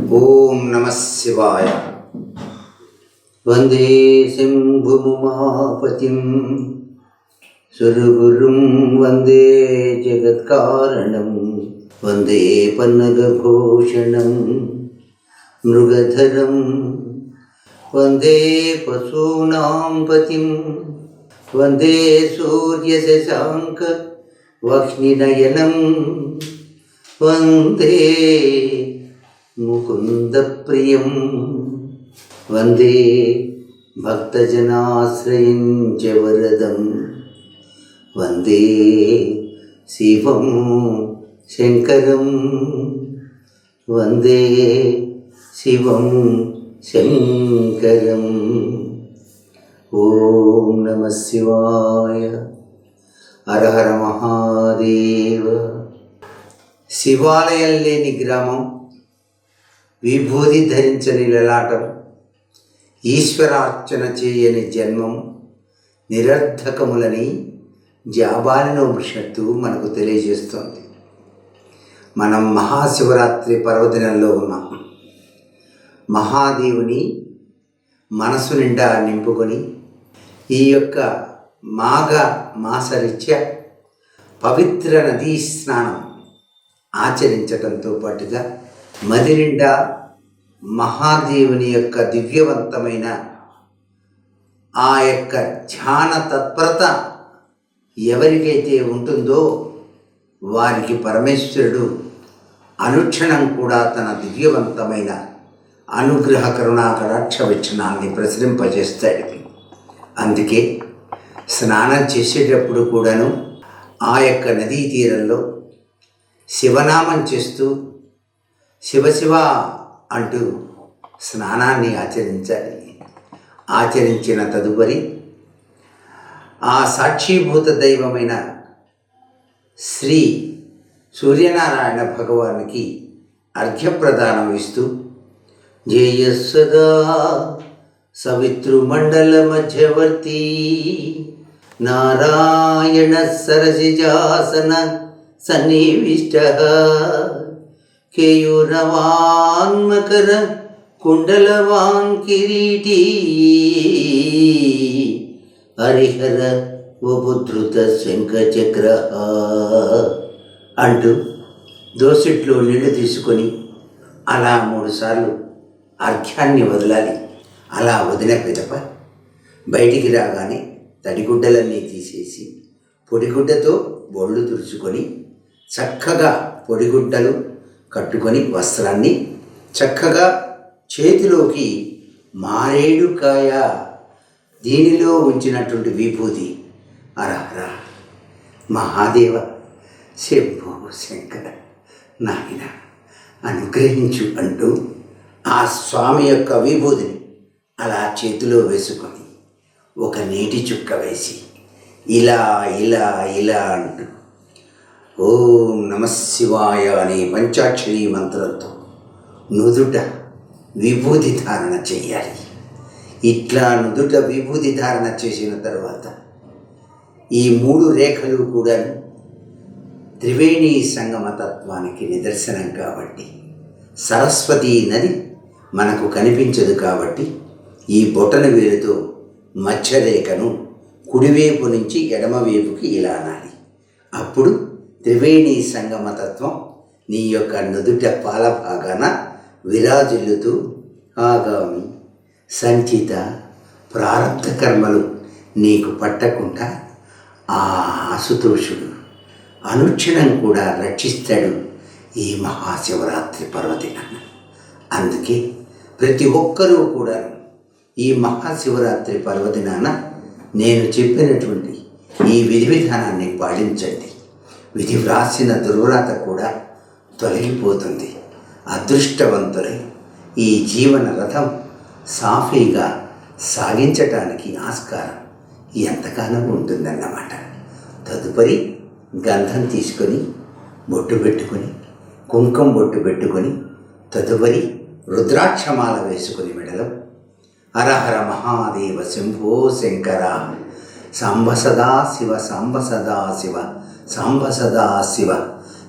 ఓం నమ శివాయ. వందే శంభుమాపతి సురుగురుం వందే జగత్కారణం. వందే పన్నగభూషణం మృగధరం. వందే పశూనాం పతిం. వందే సూర్యశశాంక వహ్నినయనం వందే ముకుందప్రియం వందే భక్తజనాశ్రయం చ వరదం వందే శివం శంకరం వందే శివం శంకరం ఓం నమ శివాయ హర హర మహాదేవ శివాలయం లేని గ్రామం విభూతి ధరించని లలాటం ఈశ్వరార్చన చేయని జన్మం నిరర్ధకములని జాబాలిన ఉపనిషత్తు మనకు తెలియజేస్తోంది. మనం మహాశివరాత్రి పర్వదినంలో ఉన్నాం. మహాదేవుని మనసు నిండా నింపుకొని ఈ యొక్క మాఘ మాసరీత్యా పవిత్ర నదీ స్నానం ఆచరించటంతో పాటుగా మదినిండా మహాదేవుని యొక్క దివ్యవంతమైన ఆ యొక్క ధ్యాన తత్పరత ఎవరికైతే ఉంటుందో వారికి పరమేశ్వరుడు అనుక్షణం కూడా తన దివ్యవంతమైన అనుగ్రహ కరుణాకరాక్ష కటాక్ష ప్రసరింపజేస్తాడు. అందుకే స్నానం చేసేటప్పుడు కూడాను ఆ యొక్క నదీ తీరంలో శివనామం చేస్తూ శివశివ అంటూ స్నానాన్ని ఆచరించాలి. ఆచరించిన తదుపరి ఆ సాక్షిభూత దైవమైన శ్రీ సూర్యనారాయణ భగవానికి అర్ఘ్యప్రదానం ఇస్తూ జయస్సదా సవితృమండల మధ్యవర్తి నారాయణ సరసిజాసన సన్నివిష్ట కేయూరవాన్మకర కుండలవాన్ కిరీటీ. హరిహర వబుధృత శంఖచక్ర. అంటూ దోసిట్లో నీళ్ళు తీసుకొని అలా మూడుసార్లు అర్ఘ్యాన్ని వదలాలి. అలా వదిన పిదప. బయటికి రాగానే తడిగుడ్డలన్నీ తీసేసి పొడిగుడ్డతో బొళ్ళు తుడుచుకొని చక్కగా పొడిగుడ్డలు కట్టుకొని వస్త్రాన్ని చక్కగా చేతిలోకి మారేడుకాయ దీనిలో ఉంచినటువంటి విభూతి. అరహర మహాదేవ శంభో శంకర నాయన అనుగ్రహించు అంటూ ఆ స్వామి యొక్క విభూతిని అలా చేతిలో వేసుకొని ఒక నీటి చుక్క వేసి ఇలా ఇలా ఇలా అంటూ ఓం నమశివాయ అనే పంచాక్షరి మంత్రంతో నుదుట విభూతి ధారణ చేయాలి. ఇట్లా నుదుట విభూతి ధారణ చేసిన తర్వాత ఈ మూడు రేఖలు కూడా త్రివేణి సంగమ తత్వానికి నిదర్శనం కాబట్టి సరస్వతి నది మనకు కనిపించదు కాబట్టి ఈ బొటన వేలుతో మధ్యరేఖను కుడివైపు నుంచి ఎడమవైపుకి ఇలా అనాలి. అప్పుడు త్రివేణి సంగమతత్వం నీ యొక్క నుదుట పాల భాగాన విరాజిల్లుతూ ఆగామి. సంచిత ప్రారంభ కర్మలు నీకు పట్టకుండా ఆ అసుతోషుడు అనుక్షణం కూడా రక్షిస్తాడు ఈ మహాశివరాత్రి పర్వదిన. అందుకే ప్రతి ఒక్కరూ కూడా ఈ మహాశివరాత్రి పర్వదినాన నేను చెప్పినటువంటి ఈ విధి విధానాన్ని పాటించండి. విధి వ్రాసిన దుర్వ్రాత కూడా తొలగిపోతుంది. అదృష్టవంతులై ఈ జీవన రథం సాఫీగా సాగించటానికి ఆస్కారం ఎంతకాలం ఉంటుందన్నమాట. తదుపరి గంధం తీసుకొని బొట్టు పెట్టుకొని కుంకుమ బొట్టు పెట్టుకొని తదుపరి రుద్రాక్షమాల వేసుకుని మెడలో హరహర మహాదేవ శంభో శంకర. సాంబ సదా శివ సాంబ సదా శివ. సాంబ సదా శివ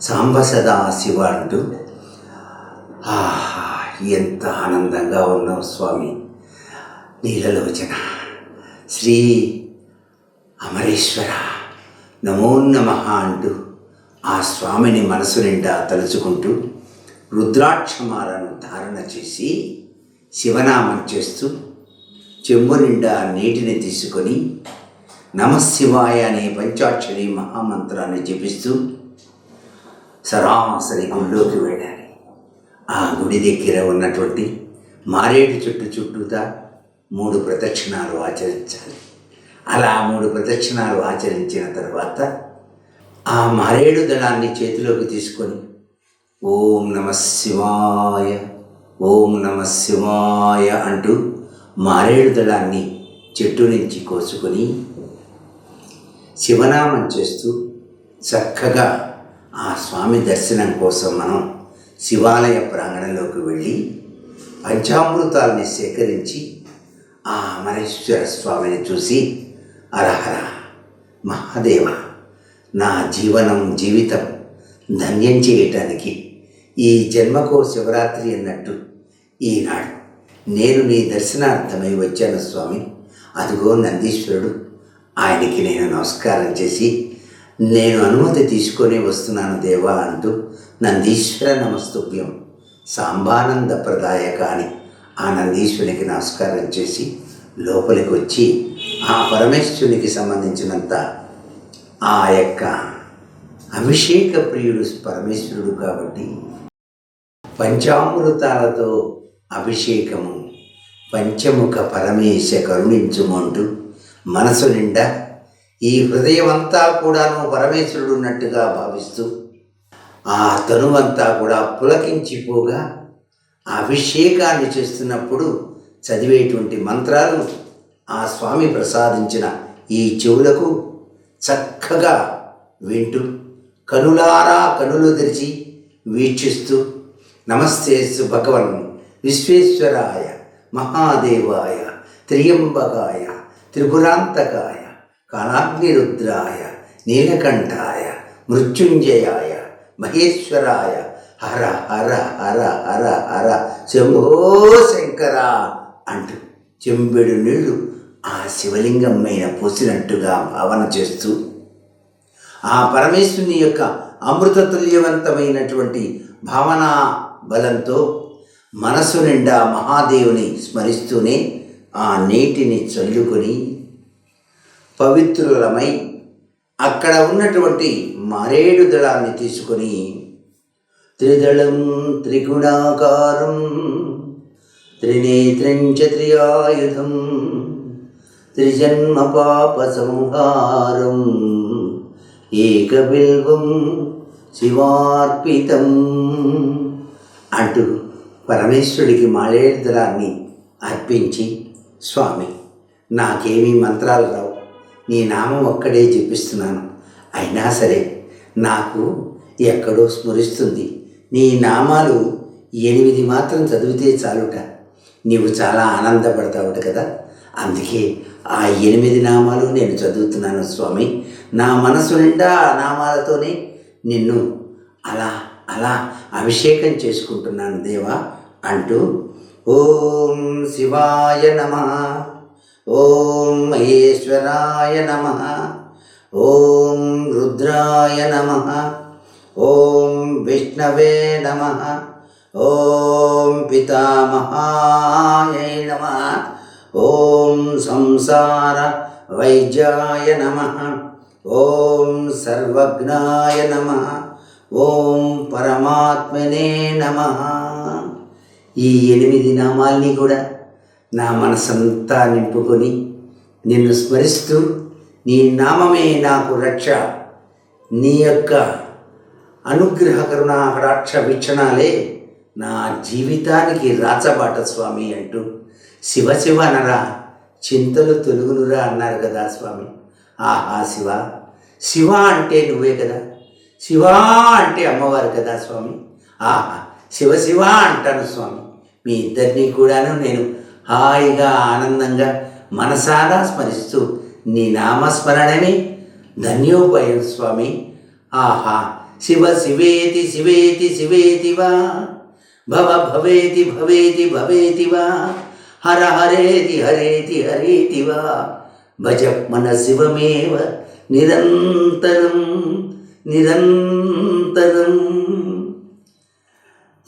సాంబ సదా శివ అంటూ. ఆహా ఎంత ఆనందంగా ఉన్నావు స్వామి. నీలలోచన శ్రీ అమరేశ్వర నమో నమ అంటూ ఆ స్వామిని మనసు నిండా తలుచుకుంటూ రుద్రాక్షమాలను ధారణ చేసి శివనామం చేస్తూ చెంబు నిండా నీటిని తీసుకొని నమశివాయ అనే పంచాక్షరి మహామంత్రాన్ని జపిస్తూ సరాసరి గుడిలోకి వెళ్ళాలి. ఆ గుడి దగ్గర ఉన్నటువంటి మారేడు చుట్టు చుట్టూతా మూడు ప్రదక్షిణాలు ఆచరించాలి. అలా మూడు ప్రదక్షిణాలు ఆచరించిన తర్వాత ఆ మారేడు దళాన్ని చేతిలోకి తీసుకొని ఓం నమ శివాయ ఓం నమ శివాయ అంటూ మారేడు దళాన్ని చెట్టు నుంచి కోసుకొని శివనామం చేస్తూ చక్కగా ఆ స్వామి దర్శనం కోసం మనం శివాలయ ప్రాంగణంలోకి వెళ్ళి పంచామృతాల్ని సేకరించి ఆ అమరేశ్వర స్వామిని చూసి అరహర మహాదేవ నా జీవనం జీవితం ధన్యం చేయటానికి ఈ జన్మకో శివరాత్రి అన్నట్టు ఈనాడు నేను నీ దర్శనార్థమై వచ్చాను స్వామి. అదిగో నందీశ్వరుడు ఆయనకి నేను నమస్కారం చేసి నేను అనుమతి తీసుకొని వస్తున్నాను దేవా అంటూ నందీశ్వర నమస్తుభ్యం సాంబానంద ప్రదాయక అని ఆ నందీశ్వరునికి నమస్కారం చేసి లోపలికి వచ్చి ఆ పరమేశ్వరునికి సంబంధించినంత ఆ యొక్క అభిషేక ప్రియుడు పరమేశ్వరుడు కాబట్టి పంచామృతాలతో అభిషేకము పంచముఖ పరమేశ కరుణించుమంటూ మనసు నిండా ఈ హృదయమంతా కూడాను పరమేశ్వరుడు ఉన్నట్టుగా భావిస్తూ ఆ తనువంతా కూడా పులకించిపోగా అభిషేకాన్ని చేస్తున్నప్పుడు చదివేటువంటి మంత్రాలు ఆ స్వామి ప్రసాదించిన ఈ చెవులకు చక్కగా వింటూ కనులారా కనులు తెరిచి వీక్షిస్తూ నమస్తే భగవన్ విశ్వేశ్వరాయ మహాదేవాయ త్రియంబకాయ త్రిపురాంతకాయ కాలాగ్నిరుద్రాయ నీలకంఠాయ మృత్యుంజయాయ మహేశ్వరాయ హర హర హర హర హర శంభో శంకర అంటూ చెంబెడు నీళ్ళు ఆ శివలింగం మీద పోసినట్టుగా భావన చేస్తూ ఆ పరమేశ్వరుని యొక్క అమృతతుల్యవంతమైనటువంటి భావనా బలంతో మనసు నిండా మహాదేవుని స్మరిస్తూనే ఆ నీటిని చల్లుకొని పవిత్రులమై అక్కడ ఉన్నటువంటి మరేడు దళాన్ని తీసుకొని త్రిదళం త్రిగుణాకారం త్రినేత్రంచ త్రియాయుధం త్రిజన్మ పాప సంహారం ఏకబిల్వం శివార్పితం అంటూ పరమేశ్వరుడికి మాళేదరాన్ని అర్పించి స్వామి నాకేమీ మంత్రాలు రావు. నీ నామం ఒక్కడే జపిస్తున్నాను. అయినా సరే నాకు ఎక్కడో స్మరిస్తుంది. నీ నామాలు ఎనిమిది మాత్రం చదివితే చాలుట. నీవు చాలా ఆనందపడతావుట కదా. అందుకే ఆ ఎనిమిది నామాలు నేను చదువుతున్నాను స్వామి. నా మనసు నిండా ఆ నామాలతోనే నిన్ను అలా అలా అభిషేకం చేసుకుంటున్నాను దేవా అంటూ ॐ शिवाय नमः। ॐ महेश्वराय नमः। ॐ रुद्राय नमः। ॐ विष्णवे नमः। ॐ पितामहाय नमः। ॐ संसार संसारवैज्याय नमः। ॐ सर्वज्ञाय नमः। ॐ परमात्मने नमः। ఈ ఎనిమిది నామాల్ని కూడా నా మనసంతా నింపుకొని నిన్ను స్మరిస్తూ నీ నామమే నాకు రక్ష నీ యొక్క అనుగ్రహ కరుణాకటాక్ష వీక్షణాలే నా జీవితానికి రాచబాట స్వామి అంటూ శివ శివ అనరా చింతలు తొలుగునురా అన్నారు కదా స్వామి. ఆహా శివ శివ అంటే నువ్వే కదా శివ అంటే అమ్మవారు కదా స్వామి. ఆహా శివ శివ అంటాను స్వామి. మీ ఇద్దరినీ కూడాను నేను హాయిగా ఆనందంగా మనసారా స్మరిస్తూ నీ నామస్మరణమే. ధన్యోపాయం స్వామి. ఆహా శివ శివేతి శివేతి శివేతి వా. భవ భవేతి భవేతి భవేతి వా. హర హరేతి హరేతి హరేతి వా. భజ మన శివమేవ నిరంతరం నిరంతరం.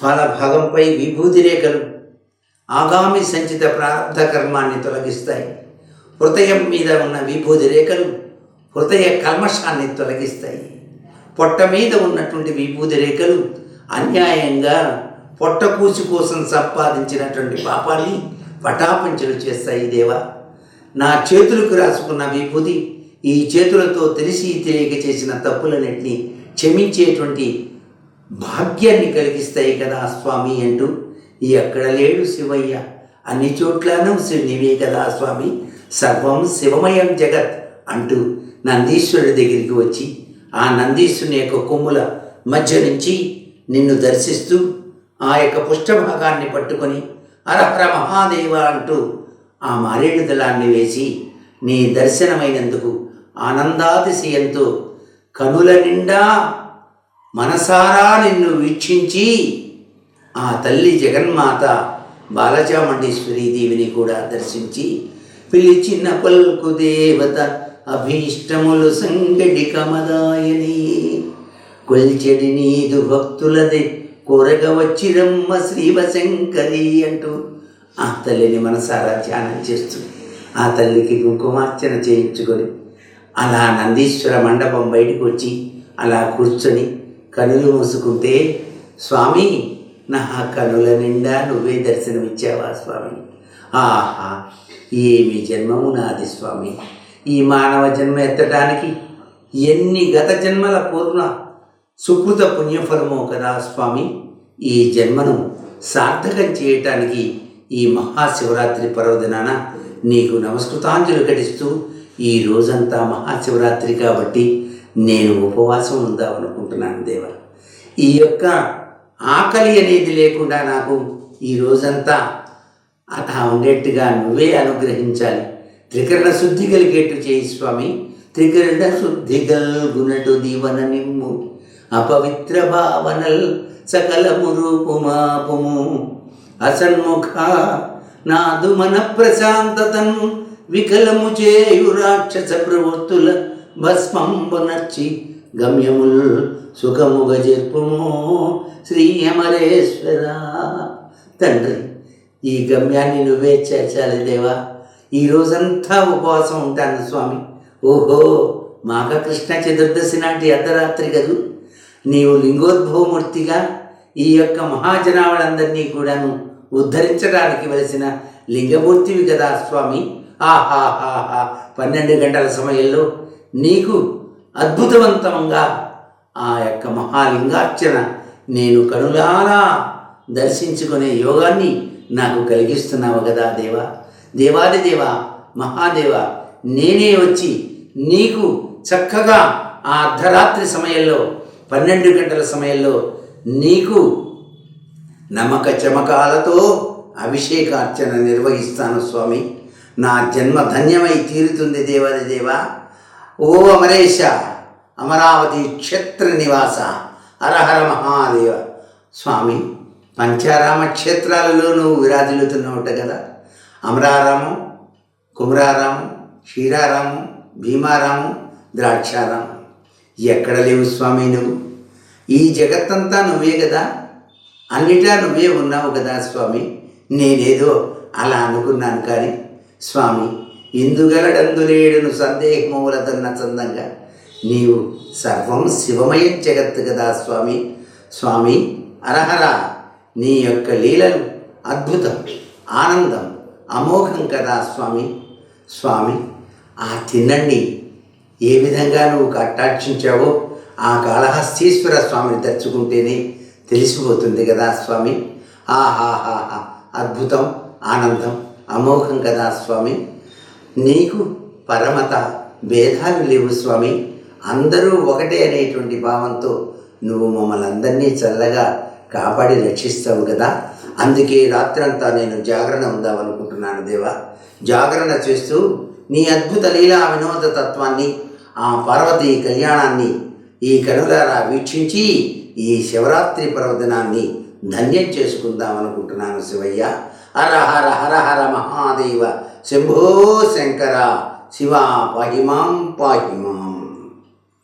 ఫలభాగంపై విభూతి రేఖలు ఆగామి సంచిత ప్రారంధ కర్మాన్ని తొలగిస్తాయి. హృదయం మీద ఉన్న విభూతి రేఖలు హృదయ కల్మషాన్ని తొలగిస్తాయి. పొట్ట మీద ఉన్నటువంటి విభూతి రేఖలు అన్యాయంగా పొట్టకూసి కోసం సంపాదించినటువంటి పాపాన్ని పటాపంచలు చేస్తాయి దేవా. నా చేతులకు రాసుకున్న విభూతి ఈ చేతులతో తెలిసి తెలియక చేసిన తప్పులన్నింటినీ క్షమించేటువంటి భాగ్యాన్ని కలిగిస్తాయి కదా స్వామి అంటూ. ఎక్కడ లేడు శివయ్య. అన్ని చోట్లను నీవే కదా స్వామి. సర్వం శివమయం జగత్ అంటూ నందీశ్వరుడి దగ్గరికి వచ్చి ఆ నందీశ్వరుని యొక్క కొమ్ముల మధ్య నుంచి నిన్ను దర్శిస్తూ ఆ యొక్క పుష్టభాగాన్ని పట్టుకొని అరహర మహాదేవ అంటూ ఆ మారేడు దళాన్ని వేసి నీ దర్శనమైనందుకు ఆనందాతిశయంతో కనుల నిండా మనసారా నిన్ను వీక్షించి ఆ తల్లి జగన్మాత బాలచాముండేశ్వరి దేవిని కూడా దర్శించి పిలిచిన పల్కు దేవత అభీష్టములు సంగడి కమదాయని. కొల్చెడి నీదు భక్తులది కోరగ వచ్చిరమ్మ శ్రీవశంకరి అంటూ ఆ తల్లిని మనసారా ధ్యానం చేస్తూ ఆ తల్లికి కుంకుమార్చన చేయించుకొని అలా నందీశ్వర మండపం బయటకు వచ్చి అలా కూర్చొని కనులు మూసుకుంటే స్వామి నా కనుల నిండా నువ్వే దర్శనమిచ్చావా స్వామి? ఆహా ఏమి జన్మము నాది స్వామి. ఈ మానవ జన్మ ఎత్తడానికి ఎన్ని గత జన్మల పూర్ణ సుకృత పుణ్యఫలమో కదా స్వామి. ఈ జన్మను సార్థకం చేయటానికి ఈ మహాశివరాత్రి పర్వదినాన నీకు నమస్కృతాంజలి ఘటిస్తూ ఈ రోజంతా మహాశివరాత్రి కాబట్టి నేను ఉపవాసం ఉందామనుకుంటున్నాను దేవ. ఈ యొక్క ఆకలి అనేది లేకుండా నాకు ఈ రోజంతా అలా ఉండేట్టుగా నువ్వే అనుగ్రహించాలి. త్రికరణ శుద్ధి కలిగేట్టు చేయి స్వామి. త్రికరణ శుద్ధి గల్గునటు దీవన నిమ్ము. అపవిత్ర భావనల్ సకలము రూపుమాపుము. అసన్ముఖ నాదు మన ప్రశాంతతను వికలము చేయు రాక్షస ప్రవృత్తుల భస్మంబునర్చి గమ్యముల్ సుఖముగ జర్పుము శ్రీ అమరేశ్వర తండ్రి ఈ గమ్యాన్ని నువ్వే చేర్చాలి దేవా. ఈ రోజంతా ఉపవాసం ఉంటాను స్వామి. ఓహో మాఘ కృష్ణ చతుర్దశి నాటి అర్ధరాత్రి కదూ. నీవు లింగోద్భవమూర్తిగా ఈ యొక్క మహాజనావులందరినీ కూడాను ఉద్ధరించడానికి వెలిసిన లింగమూర్తివి కదా స్వామి. ఆహాహాహా పన్నెండు గంటల సమయంలో నీకు అద్భుతవంతంగా ఆ యొక్క మహాలింగార్చన నేను కనులారా దర్శించుకునే యోగాన్ని నాకు కలిగిస్తున్నావు కదా దేవా. దేవాది దేవా మహాదేవ నేనే వచ్చి నీకు చక్కగా ఆ అర్ధరాత్రి సమయంలో పన్నెండు గంటల సమయంలో నీకు నమ్మక చమకాలతో అభిషేకార్చన నిర్వహిస్తాను స్వామి. నా జన్మ ధన్యమై తీరుతుంది దేవాది దేవా. ఓ అమరేశ అమరావతి క్షేత్ర నివాస హరహర మహాదేవ. స్వామి పంచారామ క్షేత్రాలలో నువ్వు విరాజిల్లుతున్నావుట కదా. అమరారాము కుమరారాము క్షీరారాము భీమారాము ద్రాక్షారామం. ఎక్కడ లేవు స్వామి నువ్వు? ఈ జగత్తంతా నువ్వే కదా? అన్నిటా నువ్వే ఉన్నావు కదా స్వామి? నేనేదో అలా అనుకున్నాను కానీ స్వామి ఇందుగలడందులేడును సందేహమూలతన్న చందంగా నీవు సర్వం శివమయ జగత్తు కదా స్వామి. స్వామి అరహర నీ యొక్క లీలలు అద్భుతం ఆనందం అమోఘం కదా స్వామి. స్వామి ఆ తిన్నండి ఏ విధంగా నువ్వు కట్టాక్షించావో ఆ కాళహస్తీశ్వర స్వామిని తెచ్చుకుంటేనే తెలిసిపోతుంది కదా స్వామి. ఆహాహాహా అద్భుతం ఆనందం అమోఘం కదా స్వామి. నీకు పరమత భేదాలు లేవు స్వామి. అందరూ ఒకటే అనేటువంటి భావంతో నువ్వు మమ్మల్ని అందరినీ చల్లగా కాపాడి రక్షిస్తావు కదా. అందుకే రాత్రంతా నేను జాగరణ ఉందామనుకుంటున్నాను దేవా. జాగరణ చేస్తూ నీ అద్భుత లీలా వినోద తత్వాన్ని ఆ పార్వతీ కళ్యాణాన్ని ఈ కనులారా వీక్షించి ఈ శివరాత్రి పర్వదినాన్ని ధన్యం చేసుకుందాం అనుకుంటున్నాను శివయ్య. హర హర హర హర మహాదేవ. శంభో శంకర శివ పాహిమాం పాహిమాం.